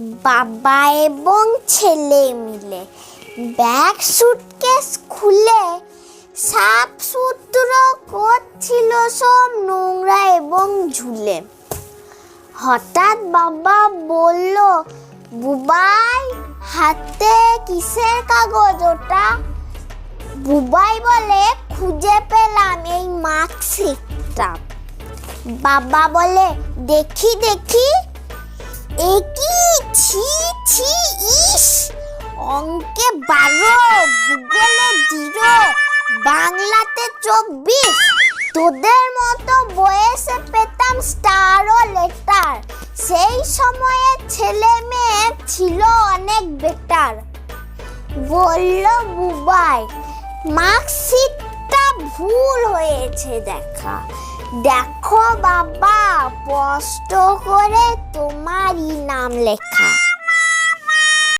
বাবা এবং ছেলে মিলে। ব্যাগ সুটকেস খুলে সাপ সূত্র করছিল সব নোংরা এবং ঝুলে। হঠাৎ বাবা বলল, বুবাই, হাতে কিসের কাগজ ওটা? বুবাই বলে, খুঁজে পেলাম এই মার্কশিটটা। বাবা বলে, দেখি দেখি। অঙ্কে বারো ভূগোলে জিরো, বাংলাতে চব্বিশ। তোদের মতো বয়সে পেতাম স্টার ও লেটার সেই সময়ে ছেলে মেয়ে ছিল অনেক বেটার বলল বুবাই, মার্কশিটটা ভুল হয়েছে দেখা। দেখো বাবা, স্পষ্ট করে তোমারই নাম লেখা।